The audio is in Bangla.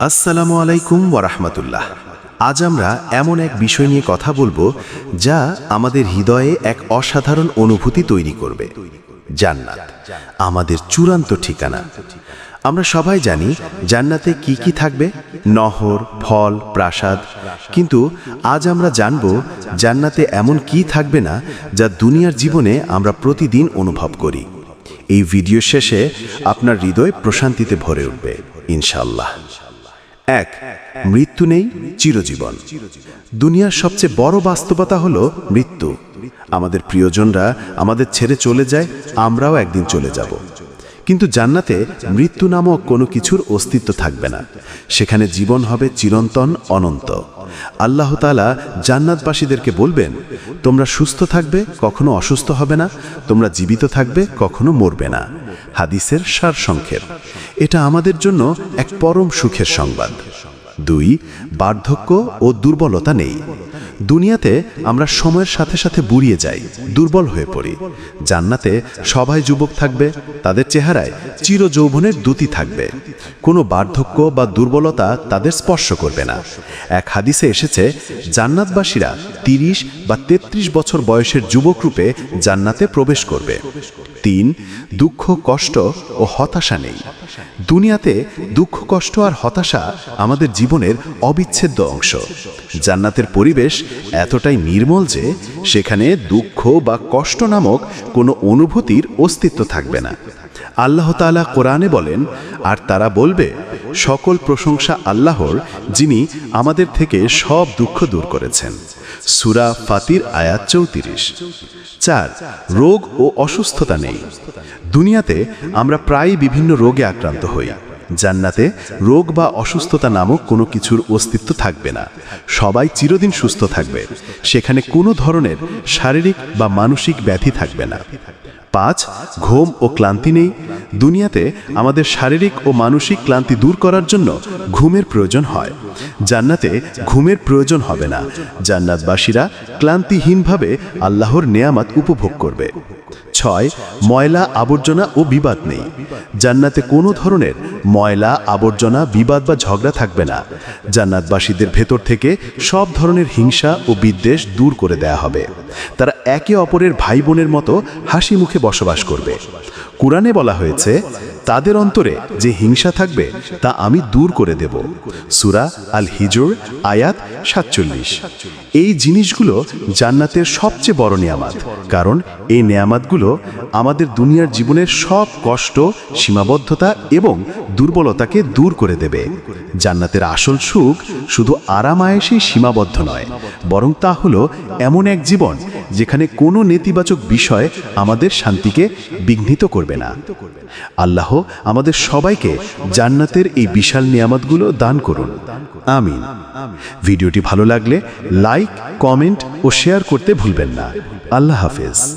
আসসালামু আলাইকুম ওয়ারাহমাতুল্লাহ আজ আমরা এমন এক বিষয় নিয়ে কথা বলব যা আমাদের হৃদয়ে এক অসাধারণ অনুভূতি তৈরি করবে। জান্নাত, আমাদের চূড়ান্ত ঠিকানা। আমরা সবাই জানি জান্নাতে কি কি থাকবে, নহর, ফল, প্রাসাদ। কিন্তু আজ আমরা জানব জান্নাতে এমন কি থাকবে না যা দুনিয়ার জীবনে আমরা প্রতিদিন অনুভব করি। এই ভিডিও শেষে আপনার হৃদয় প্রশান্তিতে ভরে উঠবে ইনশাল্লাহ এক, মৃত্যু নেই, চিরজীবন। দুনিয়ার সবচেয়ে বড় বাস্তবতা হলো মৃত্যু। আমাদের প্রিয়জনরা আমাদের ছেড়ে চলে যায়, আমরাও একদিন চলে যাব। কিন্তু জান্নাতে মৃত্যু নামক কোনো কিছুর অস্তিত্ব থাকবে না। সেখানে জীবন হবে চিরন্তন অনন্ত। আল্লাহ তালা জান্নাতবাসীদেরকে বলবেন, তোমরা সুস্থ থাকবে, কখনো অসুস্থ হবে না, তোমরা জীবিত থাকবে, কখনো মরবে না। হাদিসের সার সংক্ষেপ। এটা আমাদের জন্য এক পরম সুখের সংবাদ। দুই, বার্ধক্য ও দুর্বলতা নেই। দুনিয়াতে আমরা সময়ের সাথে সাথে বুড়িয়ে যাই, দুর্বল হয়ে পড়ি। জান্নাতে সবাই যুবক থাকবে, তাদের চেহারায় চির যৌবনের দ্যুতি থাকবে। কোনো বার্ধক্য বা দুর্বলতা তাদের স্পর্শ করবে না। এক হাদিসে এসেছে, জান্নাতবাসীরা তিরিশ বা ৩৩ বছর বয়সের যুবক রূপে জান্নাতে প্রবেশ করবে। তিন, দুঃখ, কষ্ট ও হতাশা নেই। দুনিয়াতে দুঃখ, কষ্ট আর হতাশা আমাদের জীবনের অবিচ্ছেদ্য অংশ। জান্নাতের পরিবেশ এতটাই নির্মল যে সেখানে দুঃখ বা কষ্ট নামক কোনো অনুভূতির অস্তিত্ব থাকবে না। আল্লাহ তাআলা কোরআনে বলেন, আর তারা বলবে, সকল প্রশংসা আল্লাহর, যিনি আমাদের থেকে সব দুঃখ দূর করেছেন। সুরা ফাতির আয়াত চৌত্রিশ। চার, রোগ ও অসুস্থতা নেই। দুনিয়াতে আমরা প্রায় বিভিন্ন রোগে আক্রান্ত হই। জান্নাতে রোগ বা অসুস্থতা নামক কোনো কিছুর অস্তিত্ব থাকবে না। সবাই চিরদিন সুস্থ থাকবে। সেখানে কোনো ধরনের শারীরিক বা মানসিক ব্যাধি থাকবে না। পাঁচ, ঘুম ও ক্লান্তি নেই। দুনিয়াতে আমাদের শারীরিক ও মানসিক ক্লান্তি দূর করার জন্য ঘুমের প্রয়োজন হয়। জান্নাতে ঘুমের প্রয়োজন হবে না। জান্নাতবাসীরা ক্লান্তিহীনভাবে আল্লাহর নেয়ামাত উপভোগ করবে। ছয়, ময়লা, আবর্জনা ও বিবাদ নেই। জান্নাতে কোনো ধরনের ময়লা, আবর্জনা, বিবাদ বা ঝগড়া থাকবে না। জান্নাতবাসীদের ভেতর থেকে সব ধরনের হিংসা ও বিদ্বেষ দূর করে দেয়া হবে। তারা একে অপরের ভাই বোনের মতো হাসি মুখে বসবাস করবে। কোরআনে বলা হয়েছে তাদের অন্তরে যে হিংসা থাকবে তা আমি দূর করে দেব। সুরা আল হিজুর আয়াত সাতচল্লিশ। এই জিনিসগুলো জান্নাতের সবচেয়ে বড় নিয়ামাত, কারণ এই নেয়ামাতগুলো আমাদের দুনিয়ার জীবনের সব কষ্ট, সীমাবদ্ধতা এবং দুর্বলতাকে দূর করে দেবে। জান্নাতের আসল সুখ শুধু আরামায়েশেই সীমাবদ্ধ নয়, বরং তা হলো এমন এক জীবন যেখানে কোনো নেতিবাচক বিষয় আমাদের শান্তিকে বিঘ্নিত করবে না। আল্লাহ আমাদের সবাইকে জান্নাতের এই বিশাল নিয়ামতগুলো দান করুন। আমিন। ভিডিওটি ভালো লাগলে লাইক, কমেন্ট ও শেয়ার করতে ভুলবেন না। আল্লাহ হাফেজ।